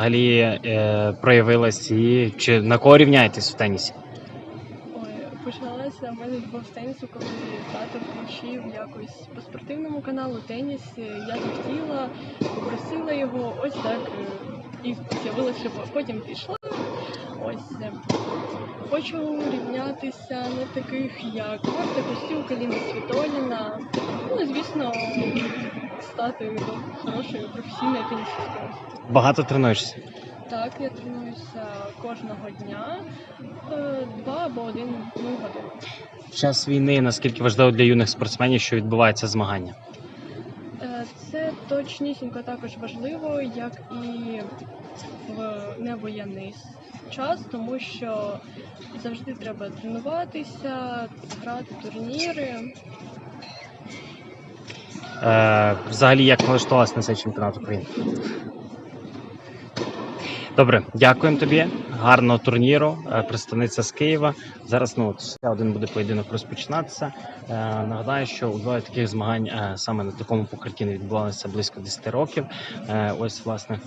взагалі е, проявилась і чи на кого рівняєтесь в тенісі? Ой, почалася в мене любов тенісу, коли тато включив якось по спортивному каналу теніс. Е, Я захотіла, попросила його, ось так е, і з'явилася любов. Потім пішла. Ось е, хочу рівнятися на таких, як Марта Костюк, Аліна Світоліна. Ну, звісно, стати хорошою професійною тенісисткою. Багато тренуєшся? Так, я тренуюся кожного дня е, два або один ну, годину. В час війни наскільки важливо для юних спортсменів, що відбувається змагання? Е, Це точнісінько також важливо, як і в невоєнний час, тому що завжди треба тренуватися, грати турніри. Е, взагалі, як налаштувалась на цей чемпіонат України? Добре, дякуємо тобі. Гарного турніру, е, представниця з Києва. Зараз ну ще один буде поєдинок розпочинатися. Е, нагадаю, що у двоє таких змагань саме на такому покритті не відбувалося близько 10 років. Ось власне.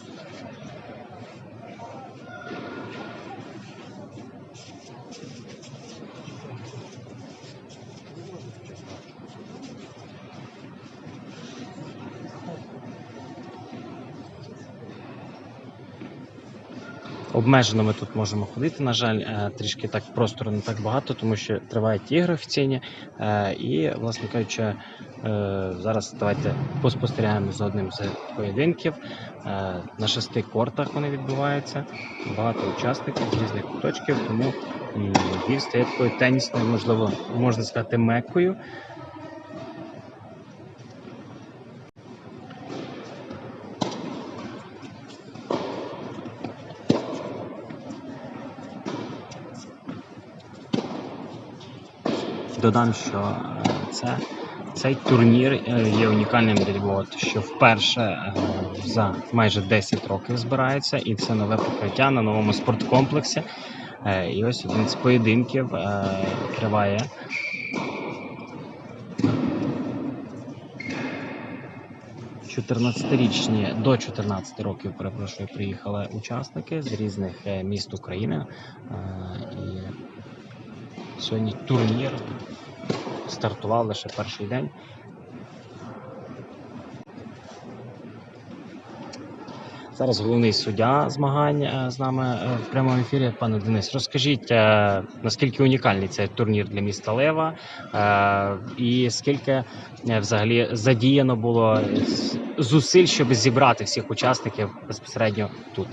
Обмежено ми тут можемо ходити. На жаль, е, трішки так простору не так багато, тому що тривають ігри офіційні. Е, І, власне кажучи, е, зараз давайте поспостерігаємо за одним з поєдинків. На шести кортах вони відбуваються. Багато учасників з різних куточків, тому Львів стає такою тенісною, можливо, можна сказати, меккою. Додам, що е, це, цей турнір е, є унікальним для Львова, що вперше е, за майже 10 років збирається, і це нове покриття на новому спорткомплексі. І ось один з поєдинків триває. Чотирнадцятирічні до 14 років, перепрошую, приїхали учасники з різних міст України. І Сьогодні турнір стартував лише перший день. Зараз головний суддя змагань е, з нами е, в прямому ефірі. Пане Денис, розкажіть, е, наскільки унікальний цей турнір для міста Лева, і скільки взагалі задіяно було зусиль, щоб зібрати всіх учасників безпосередньо тут.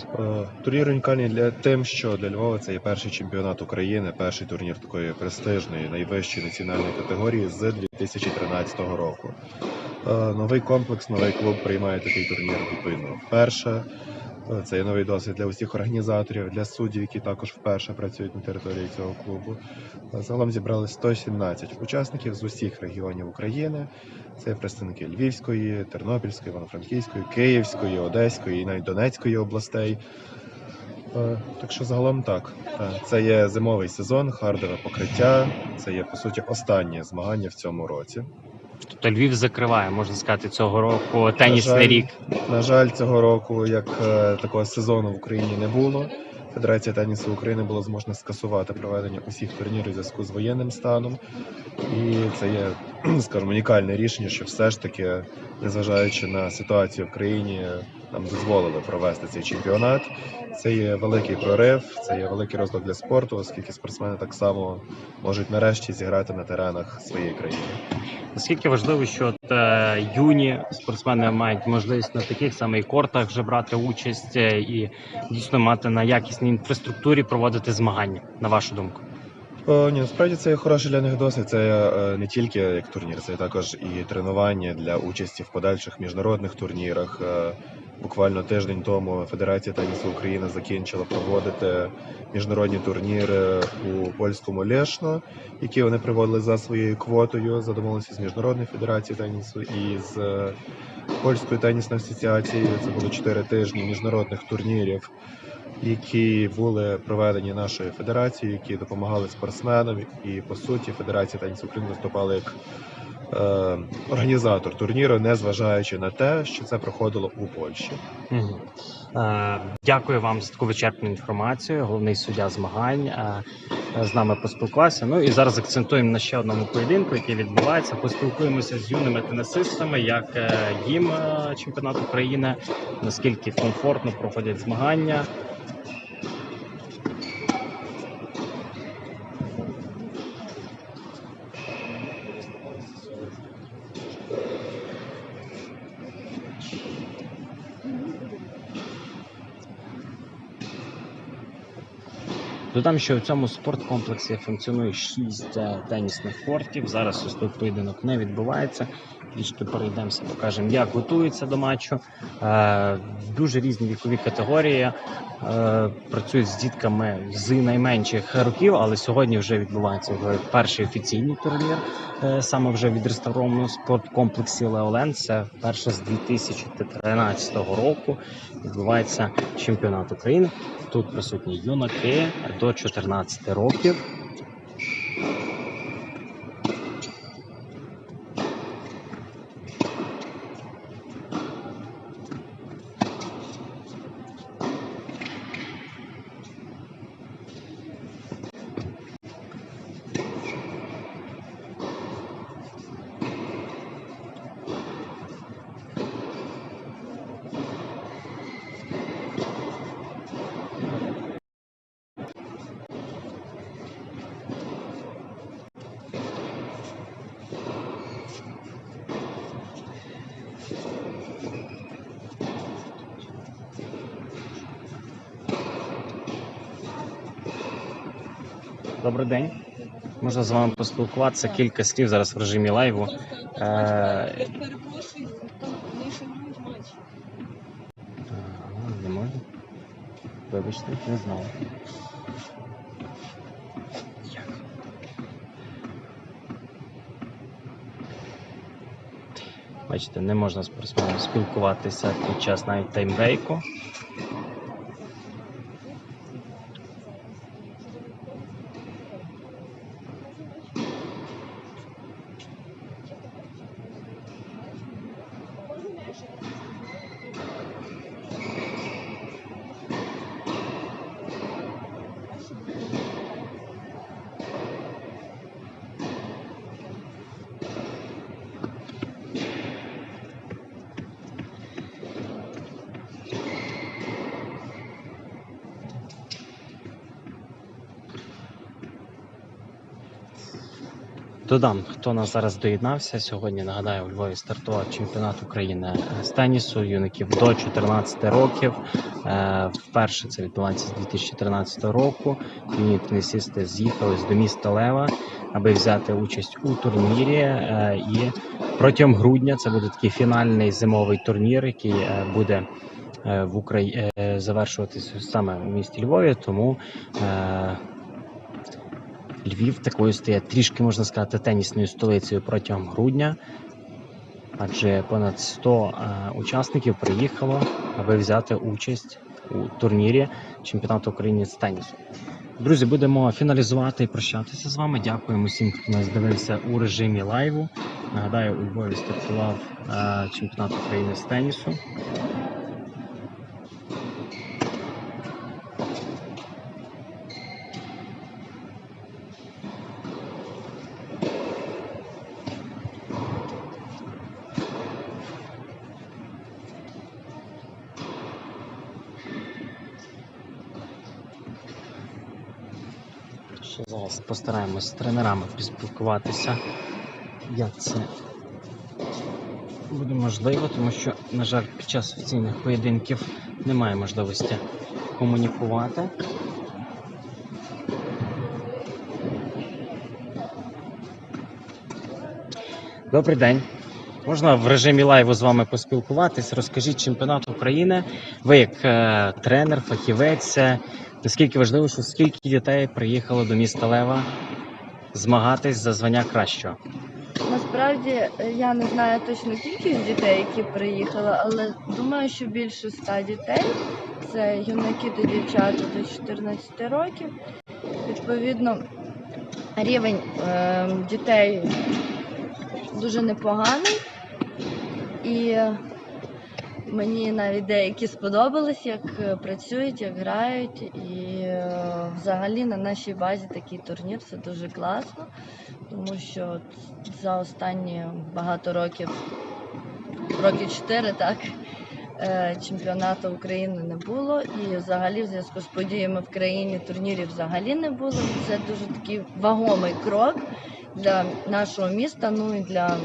Турнір унікальний для тим, що для Львова це є перший чемпіонат України, перший турнір такої престижної, найвищої національної категорії з 2013 року. Е, Новий комплекс, новий клуб приймає такий турнір відповідно вперше. Е, Це є новий досвід для усіх організаторів, для суддів, які також вперше працюють на території цього клубу. Е, Загалом зібрали 117 учасників з усіх регіонів України. Це представники Львівської, Тернопільської, Івано-Франківської, Київської, Одеської і навіть Донецької областей. Е, Так що загалом так. Це є зимовий сезон, хардове покриття. Це є по суті останнє змагання в цьому році. Тобто Львів закриває, можна сказати, цього року тенісний жаль, рік. На жаль, цього року як е, такого сезону в Україні не було. Федерація тенісу України було зможна скасувати проведення усіх турнірів у зв'язку з воєнним станом. І це є, скажімо, унікальне рішення, що все ж таки, незважаючи на ситуацію в країні, нам дозволили провести цей чемпіонат. Це є великий прорив, це є великий розвиток для спорту, оскільки спортсмени так само можуть нарешті зіграти на теренах своєї країни. Наскільки важливо, що от, е, юні спортсмени мають можливість на таких самих кортах вже брати участь е, і дійсно мати на якісній інфраструктурі проводити змагання, на вашу думку? О, ні, насправді це є хороший для них досвід. Це е, не тільки як турнір, це також і тренування для участі в подальших міжнародних турнірах. Буквально тиждень тому Федерація тенісу України закінчила проводити міжнародні турніри у польському Лешно, які вони проводили за своєю квотою, за домовленістю з міжнародною федерацією тенісу і з е, польською тенісною асоціацією. Це було чотири тижні міжнародних турнірів які були проведені нашою федерацією, які допомагали спортсменам. І по суті, Федерація тенісу України виступала як е, організатор турніру, незважаючи на те, що це проходило у Польщі. Мгм. Е, Дякую вам за таку вичерпну інформацію. Головний суддя змагань е, з нами поспілкувався. Ну і зараз акцентуємо на ще одному поєдинку, який відбувається. Поспілкуємося з юними тенісистами, як е, їм е, чемпіонат України, наскільки комфортно проходять змагання. Додам, що в цьому спорткомплексі функціонує шість е, тенісних кортів. Зараз ось тут поєдинок не відбувається. Трішки перейдемося, покажемо, як готуються до матчу. Е, дуже різні вікові категорії. Е, працюють з дітками з найменших років, але сьогодні вже відбувається перший офіційний турнір, е, саме вже від реставрованого спорткомплексі Леолен. Це перше з 2013 року. Відбувається чемпіонат України. Тут присутні юнаки до 14 років. Добрий день. Можна з вами поспілкуватися кілька слів зараз в режимі лайву. Е, не можна? Вибачте, не знав. Бачите, не можна з спортсменом спілкуватися під час навіть таймбрейку. Додам, хто нас зараз доєднався. Сьогодні нагадаю, у Львові стартував чемпіонат України з тенісу юнаків до 14 років. Е, Вперше це відбувається з 2013 року. Юні тенісисти з'їхали з до міста Лева, аби взяти участь у турнірі. Е, І протягом грудня це буде такий фінальний зимовий турнір, який е, буде в Україні завершуватися саме у місті Львові. Тому Львів такою стає трішки, можна сказати, тенісною столицею протягом грудня, адже понад 100 е, учасників приїхало, аби взяти участь у турнірі чемпіонату України з тенісу. Друзі, будемо фіналізувати і прощатися з вами. Дякуємо всім, хто нас дивився у режимі лайву. Нагадаю, у Львові стартував е, чемпіонат України з тенісу. Ще зараз постараємось з тренерами поспілкуватися, як це буде можливо, тому що, на жаль, під час офіційних поєдинків немає можливості комунікувати. Добрий день. Можна в режимі лайву з вами поспілкуватись? Розкажіть чемпіонат України. Ви як е, тренер, фахівець, е, наскільки важливо, що скільки дітей приїхало до міста Лева змагатись за звання кращого? Насправді е, я не знаю точно кількість дітей, які приїхали, але думаю, що більше ста дітей. Це юнаки та дівчата до 14 років. Відповідно, рівень е, дітей дуже непоганий. І мені навіть деякі сподобались, як е, працюють, як грають. І е, взагалі на нашій базі такий турнір це дуже класно, тому що за останні багато років, років 4, так. е, Чемпіонату України не було, і взагалі в зв'язку з подіями в країні турнірів взагалі не було. Це дуже такий вагомий крок для нашого міста, ну і для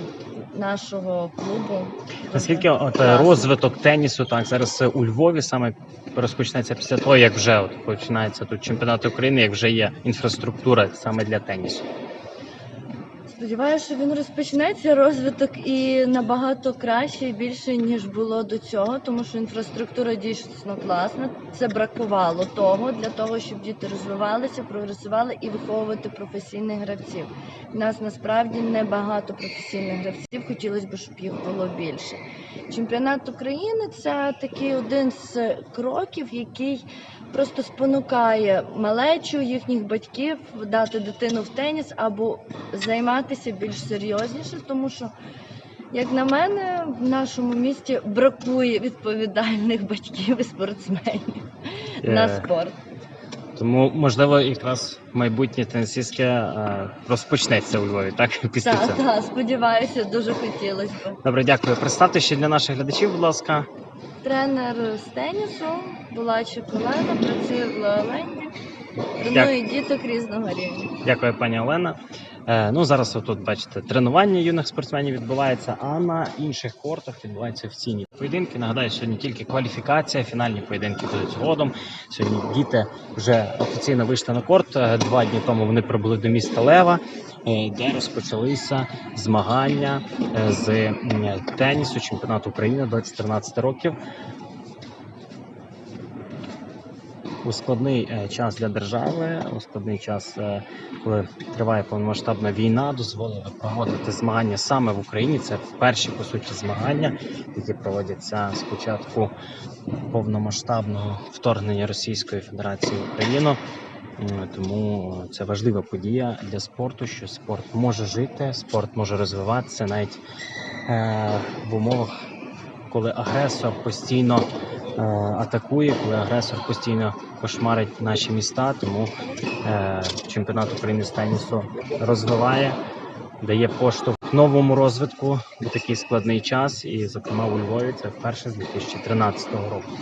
нашого клубу. Наскільки от е, розвиток тенісу так зараз е, у Львові саме розпочнеться після того, як вже от починається тут чемпіонат України, як вже є інфраструктура саме для тенісу. Сподіваюся, що він розпочнеться розвиток і набагато краще і більше ніж було до цього, тому що інфраструктура дійсно класна. Це бракувало того для того, щоб діти розвивалися, прогресували і виховувати професійних гравців. У нас насправді небагато професійних гравців. Хотілося б, щоб їх було більше. Чемпіонат України це такий один з кроків, який просто спонукає малечу їхніх батьків дати дитину в теніс або займатися більш серйозніше, тому що, як на мене, в нашому місті бракує відповідальних батьків і спортсменів на Е, спорт. Тому, можливо, якраз майбутнє тенісистське е, розпочнеться у Львові, так? Після Так, цього. так, сподіваюся, дуже хотілося б. Добре, дякую. Представте ще для наших глядачів, будь ласка. Тренер з тенісу була Олена працює в Леоленді, тренує діток різного рівня. Дякую, пані Олена. Е, ну зараз тут бачите, тренування юних спортсменів відбувається, а на інших кортах відбуваються офіційні поєдинки. Нагадаю, сьогодні тільки кваліфікація, фінальні поєдинки будуть згодом. Сьогодні діти вже офіційно вийшли на корт. Е, Два дні тому вони прибули до міста Лева, е, де розпочалися змагання з тенісу чемпіонату України до 14 років. У складний е, час для держави, у складний час, е, коли триває повномасштабна війна, дозволили проводити змагання саме в Україні. Це перші по суті змагання, які проводяться з початку повномасштабного вторгнення Російської Федерації в Україну. Тому це важлива подія для спорту, що спорт може жити, спорт може розвиватися навіть е, в умовах, коли агресор постійно атакує, коли агресор постійно кошмарить наші міста. Тому е, чемпіонат України з тенісу розвиває, дає поштовх новому розвитку у такий складний час. І, зокрема, у Львові це вперше з 2013 року.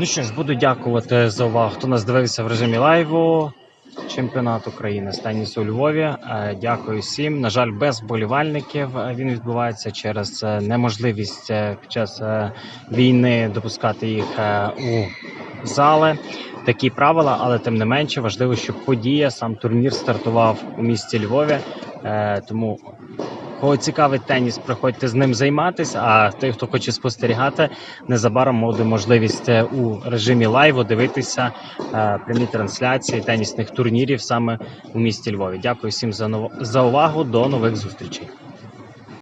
Ну що ж, буду дякувати за увагу, хто нас дивився в режимі лайву. Чемпіонат України з тенісу у Львові. Е, Дякую всім. На жаль, без вболівальників е, він відбувається через е, неможливість під час війни допускати їх у зали. Такі правила, але тим не менше важливо, щоб подія, сам турнір стартував у місті Львові. Тому Кого цікавить теніс, приходьте з ним займатися. А той, хто хоче спостерігати, незабаром буде можливість е, у режимі лайву дивитися е, прямі трансляції тенісних турнірів саме у місті Львові. Дякую всім за увагу. До нових зустрічей.